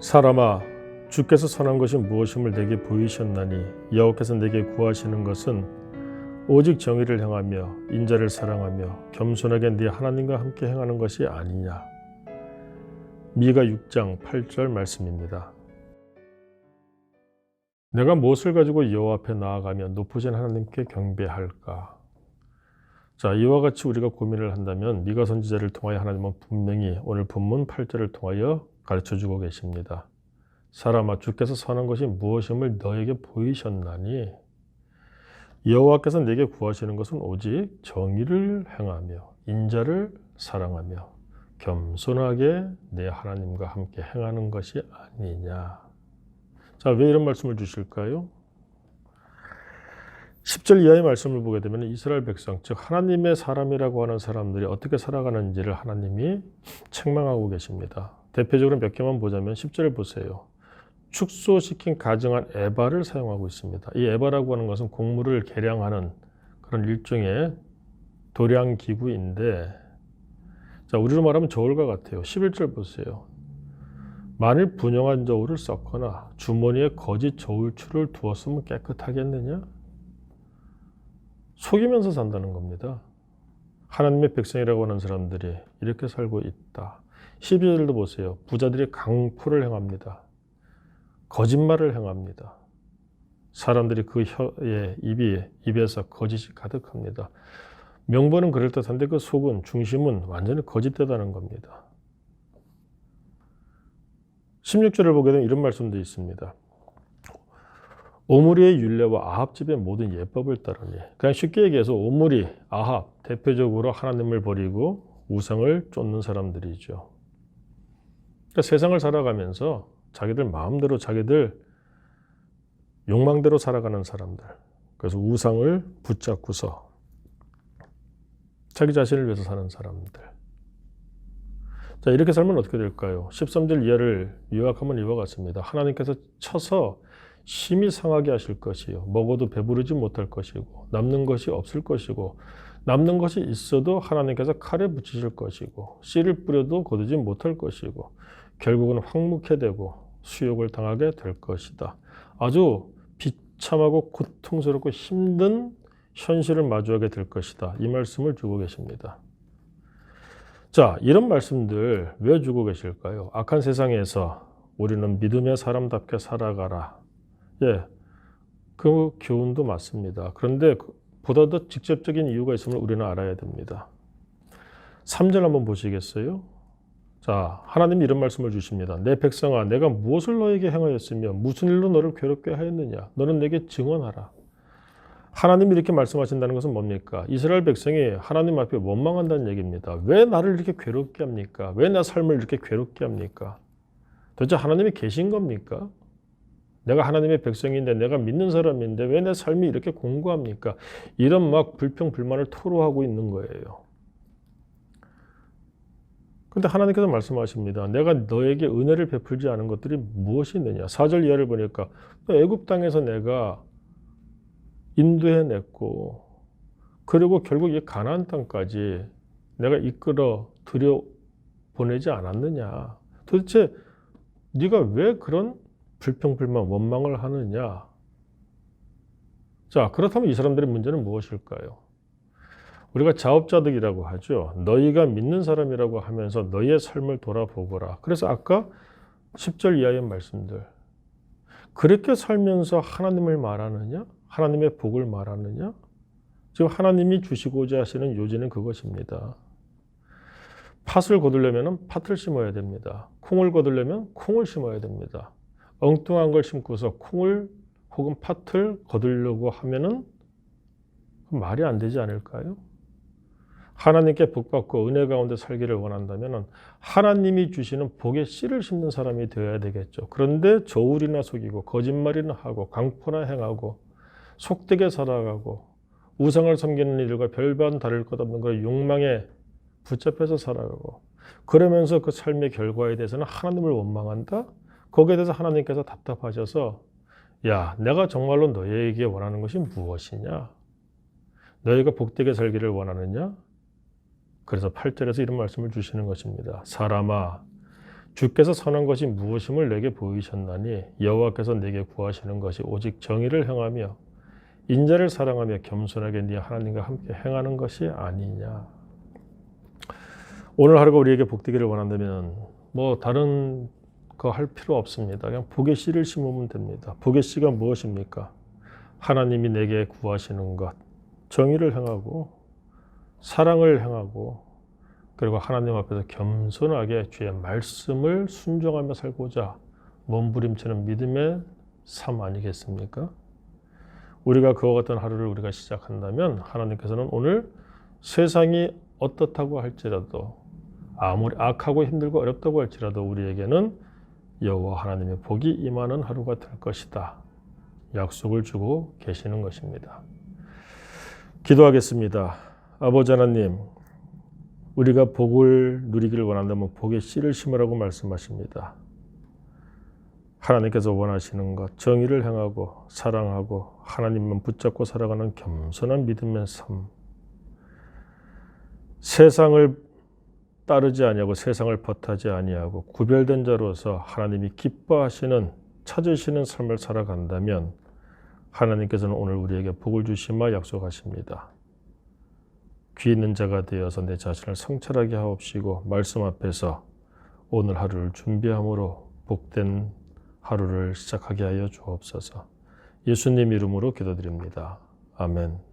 사람아 주께서 선한 것이 무엇임을 내게 보이셨나니 여호와께서 내게 구하시는 것은 오직 정의를 행하며 인자를 사랑하며 겸손하게 네 하나님과 함께 행하는 것이 아니냐. 미가 6장 8절 말씀입니다. 내가 무엇을 가지고 여호와 앞에 나아가며 높으신 하나님께 경배할까? 자, 이와 같이 우리가 고민을 한다면 미가 선지자를 통하여 하나님은 분명히 오늘 본문 8절을 통하여 가르쳐 주고 계십니다. 사람아 주께서 선한 것이 무엇임을 너에게 보이셨나니 여호와께서 내게 구하시는 것은 오직 정의를 행하며 인자를 사랑하며 겸손하게 내 하나님과 함께 행하는 것이 아니냐. 자, 왜 이런 말씀을 주실까요? 10절 이하의 말씀을 보게 되면 이스라엘 백성, 즉 하나님의 사람이라고 하는 사람들이 어떻게 살아가는지를 하나님이 책망하고 계십니다. 대표적으로 몇 개만 보자면 10절을 보세요. 축소시킨 가정한 에바를 사용하고 있습니다. 이 에바라고 하는 것은 곡물을 계량하는 그런 일종의 도량 기구인데 자, 우리로 말하면 저울과 같아요. 11절 보세요. 만일 분영한 저울을 썼거나 주머니에 거짓 저울추를 두었으면 깨끗하겠느냐? 속이면서 산다는 겁니다. 하나님의 백성이라고 하는 사람들이 이렇게 살고 있다. 12절도 보세요. 부자들이 강포를 행합니다. 거짓말을 행합니다. 사람들이 그 혀에 입이 입에서 거짓이 가득합니다. 명분은 그럴듯한데 그 속은 중심은 완전히 거짓되다는 겁니다. 16절을 보게 되면 이런 말씀도 있습니다. 오므리의 율례와 아합 집의 모든 예법을 따르니 그냥 쉽게 얘기해서 오므리, 아합 대표적으로 하나님을 버리고 우상을 쫓는 사람들이죠. 그러니까 세상을 살아가면서 자기들 마음대로 자기들 욕망대로 살아가는 사람들. 그래서 우상을 붙잡고서 자기 자신을 위해서 사는 사람들. 자, 이렇게 살면 어떻게 될까요? 13절 이하를 요약하면 이와 같습니다. 하나님께서 쳐서 심히 상하게 하실 것이요. 먹어도 배부르지 못할 것이고, 남는 것이 없을 것이고, 남는 것이 있어도 하나님께서 칼에 붙이실 것이고, 씨를 뿌려도 거두지 못할 것이고, 결국은 황무케 되고 수욕을 당하게 될 것이다. 아주 비참하고 고통스럽고 힘든 현실을 마주하게 될 것이다. 이 말씀을 주고 계십니다. 자, 이런 말씀들 왜 주고 계실까요? 악한 세상에서 우리는 믿음의 사람답게 살아가라. 예, 그 교훈도 맞습니다. 그런데 보다 더 직접적인 이유가 있음을 우리는 알아야 됩니다. 3절 한번 보시겠어요? 자, 하나님이 이런 말씀을 주십니다. 내 백성아, 내가 무엇을 너에게 행하였으며 무슨 일로 너를 괴롭게 하였느냐? 너는 내게 증언하라. 하나님이 이렇게 말씀하신다는 것은 뭡니까? 이스라엘 백성이 하나님 앞에 원망한다는 얘기입니다. 왜 나를 이렇게 괴롭게 합니까? 왜 내 삶을 이렇게 괴롭게 합니까? 도대체 하나님이 계신 겁니까? 내가 하나님의 백성인데 내가 믿는 사람인데 왜 내 삶이 이렇게 공고합니까? 이런 막 불평 불만을 토로하고 있는 거예요. 근데 하나님께서 말씀하십니다. 내가 너에게 은혜를 베풀지 않은 것들이 무엇이 있느냐? 4절 이하를 보니까 애굽 땅에서 내가 인도해 냈고 그리고 결국 이 가나안 땅까지 내가 이끌어 들여 보내지 않았느냐? 도대체 네가 왜 그런 불평불만 원망을 하느냐? 자, 그렇다면 이 사람들의 문제는 무엇일까요? 우리가 자업자득이라고 하죠. 너희가 믿는 사람이라고 하면서 너희의 삶을 돌아보거라. 그래서 아까 10절 이하의 말씀들. 그렇게 살면서 하나님을 말하느냐? 하나님의 복을 말하느냐? 지금 하나님이 주시고자 하시는 요지는 그것입니다. 팥을 거두려면 팥을 심어야 됩니다. 콩을 거두려면 콩을 심어야 됩니다. 엉뚱한 걸 심고서 콩을 혹은 팥을 거두려고 하면은 말이 안 되지 않을까요? 하나님께 복받고 은혜 가운데 살기를 원한다면 하나님이 주시는 복의 씨를 심는 사람이 되어야 되겠죠. 그런데 저울이나 속이고 거짓말이나 하고 강포나 행하고 속되게 살아가고 우상을 섬기는 이들과 별반 다를 것 없는 그 욕망에 붙잡혀서 살아가고 그러면서 그 삶의 결과에 대해서는 하나님을 원망한다? 거기에 대해서 하나님께서 답답하셔서 야 내가 정말로 너희에게 원하는 것이 무엇이냐? 너희가 복되게 살기를 원하느냐? 그래서 8절에서 이런 말씀을 주시는 것입니다. 사람아, 주께서 선한 것이 무엇임을 내게 보이셨나니 여호와께서 내게 구하시는 것이 오직 정의를 행하며 인자를 사랑하며 겸손하게 네 하나님과 함께 행하는 것이 아니냐. 오늘 하루가 우리에게 복되기를 원한다면 뭐 다른 거 할 필요 없습니다. 그냥 복의 씨를 심으면 됩니다. 복의 씨가 무엇입니까? 하나님이 내게 구하시는 것, 정의를 행하고 사랑을 행하고 그리고 하나님 앞에서 겸손하게 주의 말씀을 순종하며 살고자 몸부림치는 믿음의 삶 아니겠습니까? 우리가 그와 같은 하루를 우리가 시작한다면 하나님께서는 오늘 세상이 어떻다고 할지라도 아무리 악하고 힘들고 어렵다고 할지라도 우리에게는 여호와 하나님의 복이 임하는 하루가 될 것이다. 약속을 주고 계시는 것입니다. 기도하겠습니다. 아버지 하나님, 우리가 복을 누리기를 원한다면 복의 씨를 심으라고 말씀하십니다. 하나님께서 원하시는 것, 정의를 행하고 사랑하고 하나님만 붙잡고 살아가는 겸손한 믿음의 삶. 세상을 따르지 아니하고 세상을 버타지 아니하고 구별된 자로서 하나님이 기뻐하시는 찾으시는 삶을 살아간다면 하나님께서는 오늘 우리에게 복을 주시마 약속하십니다. 귀 있는 자가 되어서 내 자신을 성찰하게 하옵시고 말씀 앞에서 오늘 하루를 준비함으로 복된 하루를 시작하게 하여 주옵소서. 예수님 이름으로 기도드립니다. 아멘.